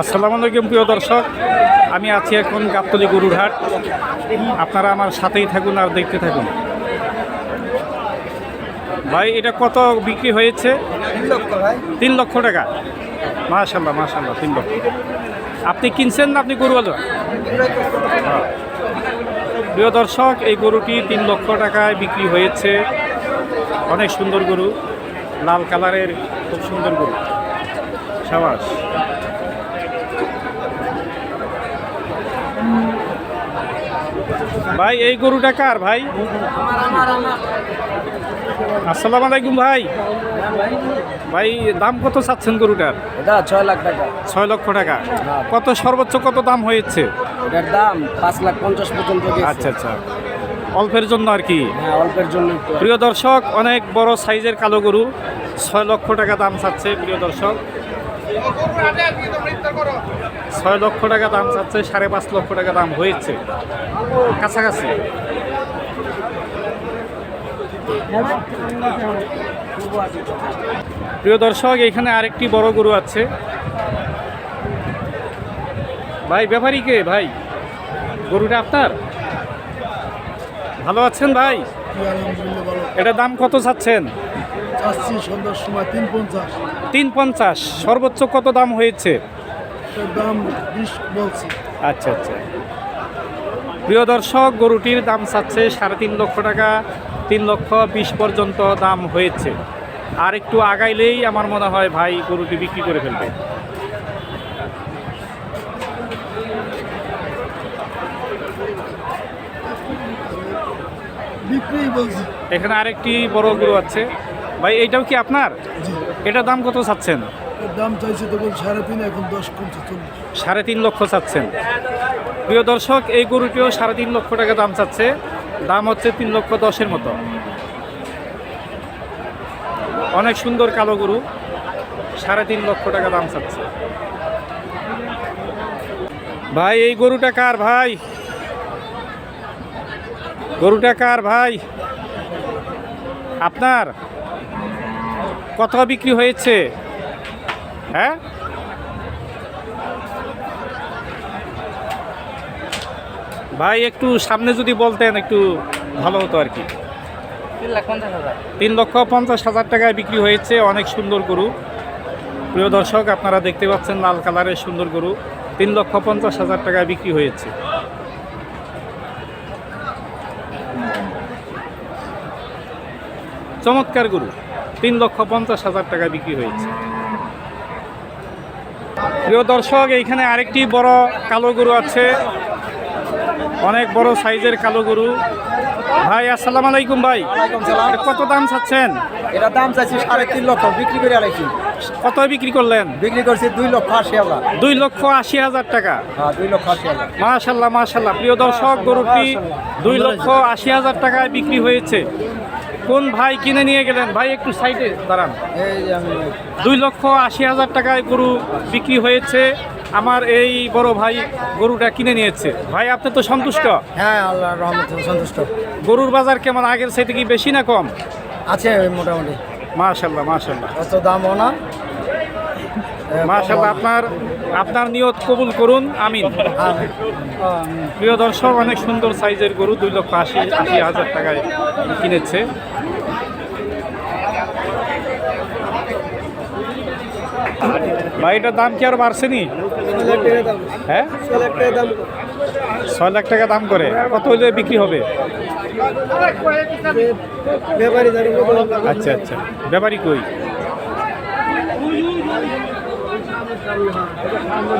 আসসালামু আলাইকুম, প্রিয় দর্শক। আমি আছি এখন গাবতলি গরুর হাট আপনারা আমার সাথেই থাকুন আর দেখতে থাকুন। ভাই, এটা কত বিক্রি হয়েছে? তিন লক্ষ টাকা। মাশাল্লাহ মাশাল্লাহ, তিন লক্ষ। আপনি কিনছেন না আপনি গরুওয়ালা হ্যাঁ। প্রিয় দর্শক, এই গরুটি তিন লক্ষ টাকায় বিক্রি হয়েছে। অনেক সুন্দর গরু। লাল কালারের, খুব সুন্দর গরু। সাবাস। ভাই এই গরুটা কার ভাই? আসসালাম আলাইকুম ভাই। ভাই দাম কত চাচ্ছেন গরুটার? এটা ছয় লাখ টাকা। ছয় লক্ষ টাকা। কত সর্বোচ্চ কত দাম হয়েছে? এটার দাম পাঁচ লাখ পঞ্চাশ পর্যন্ত আচ্ছা আচ্ছা। অল্পের জন্য আর কি? হ্যাঁ অল্পের জন্য প্রিয় দর্শক অনেক বড় সাইজের কালো গরু ছয় লক্ষ টাকা দাম চাচ্ছে প্রিয় দর্শক। ছয় লক্ষ টাকা দাম চাচ্ছে সাড়ে পাঁচ লক্ষ টাকা দাম হয়েছে। কাছাকাছি। প্রিয় দর্শক এখানে আরেকটি বড় গরু আছে। ভাই ব্যাপারী কে? ভাই গরুটা আপনার? ভালো আছেন ভাই? এটা দাম কত চাচ্ছেন? চাচ্ছি সন্ধ্যার সময় তিন পঞ্চাশ। তিন পঞ্চাশ সর্বোচ্চ কত দাম হয়েছে? আচ্ছা আচ্ছা। প্রিয় দর্শক গরুটির দাম চাচ্ছে সাড়ে তিন লক্ষ টাকা তিন লক্ষ বিশ পর্যন্ত দাম হয়েছে। আর একটু আগাইলেই আমার মনে হয় ভাই গরুটি বিক্রি করে ফেলবে। এখানে আরেকটি বড় গরু আছে। ভাই এইটাও কি আপনার? জি এটার দাম কত চাচ্ছেন? দাম চাইছে তখন সাড়ে তিন এখন দশ চল্লিশ। সাড়ে তিন লক্ষ চাচ্ছেন। প্রিয় দর্শক এই গরুটিও সাড়ে তিন লক্ষ টাকা দাম চাচ্ছে। দাম হচ্ছে তিন লক্ষ দশের মতো। অনেক সুন্দর কালো গরু সাড়ে তিন লক্ষ টাকা দাম চাচ্ছে। ভাই এই গরুটা কার ভাই? গরুটা কার ভাই? আপনার? কত বিক্রি হয়েছে? হ্যাঁ? ভাই একটু সামনে যদি বলতেন একটু ভালো হতো আর কি। তিন লক্ষ পঞ্চাশ হাজার টাকায় বিক্রি হয়েছে অনেক সুন্দর গরু। প্রিয় দর্শক আপনারা দেখতে পাচ্ছেন লাল কালারের সুন্দর গরু। তিন লক্ষ পঞ্চাশ হাজার টাকায় বিক্রি হয়েছে। চমৎকার গরু। তিন লক্ষ পঞ্চাশ হাজার টাকায় বিক্রি হয়েছে। প্রিয় দর্শক এইখানে আরেকটি বড় কালো গরু আছে। অনেক বড় সাইজের কালো গরু। ভাই আসসালামু আলাইকুম ভাই। কত দাম চাচ্ছেন? এটা দাম চাইছি সাড়ে তিন লক্ষ। বিক্রি করে আলাইছি। কত বিক্রি করলেন? বিক্রি করছি দুই লক্ষ আশি হাজার। দুই লক্ষ আশি হাজার টাকা। হ্যাঁ দুই লক্ষ আশি হাজার। মাশাল্লাহ মাশাল্লাহ। প্রিয় দর্শক গরুটি দুই লক্ষ আশি হাজার টাকায় বিক্রি হয়েছে। কোন ভাই কিনে নিয়ে গেলেন? ভাই একটু সাইডে দাঁড়ান। দুই লক্ষ আশি হাজার টাকায় গরু বিক্রি হয়েছে। আমার এই বড় ভাই গরুটা কিনে নিয়েছে। ভাই আপনি তো সন্তুষ্ট? হ্যাঁ আল্লাহ রহমত সন্তুষ্ট। গরুর বাজার কেমন আগের সাইতে কি বেশি না কম? আছে মোটামুটি। মাশাল্লাহ মাশাল্লাহ। অত দামও না মাশাল্লাহ আপনার আপনার নিয়ত কবুল করুন। আমিন। প্রিয় দর্শক অনেক সুন্দর সাইজের গরু দুই লক্ষ আশি আশি হাজার টাকায় কিনেছে। ভাই, এটার দাম কি আর বাড়ছেনি হ্যাঁ? ছয় লাখ টাকা দাম করে। কত হইলে বিক্রি হবে? আচ্ছা আচ্ছা। ব্যাপারী কই?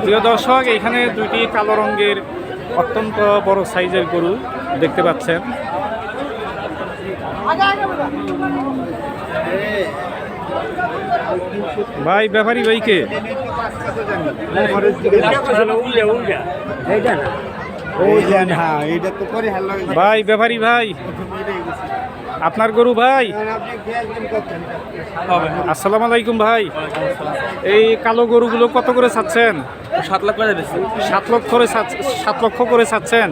প্রিয় দর্শক, এখানে দুইটি কালো রঙের অত্যন্ত বড় সাইজের গরু দেখতে পাচ্ছেন। ভাই ব্যাপারী ভাইকে। ভাই ব্যাপারী ভাই। আপনার গরু ভাই? আসসালামু আলাইকুম ভাই। এই কালো গরুগুলো কত করে চাচ্ছেন? সাত লাখ করে সাত লক্ষ করে সাত লক্ষ করে চাচ্ছেন?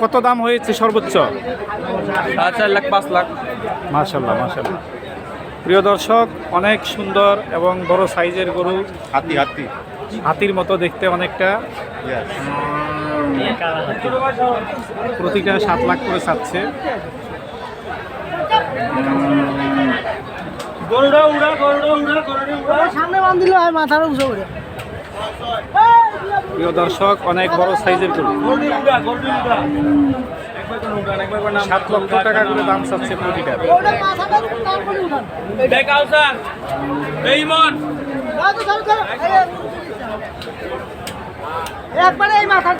কত দাম হয়েছে সর্বোচ্চ? চার লাখ পাঁচ লাখ। মাশাল্লাহ মাশাল্লাহ। প্রিয় দর্শক অনেক সুন্দর এবং বড় সাইজের গরু। হাতি হাতি। হাতির মতো দেখতে অনেকটা। প্রতিটা সাত লাখ করে চাচ্ছে। প্রিয় দর্শক অনেক বড় সাইজের গরু। সাত লক্ষ টাকা করে দাম চাচ্ছে প্রতিটা ওটা মাথাটা তারপরে উঠান না তো ধরো, ধরো। এই, একবারে এই মাথা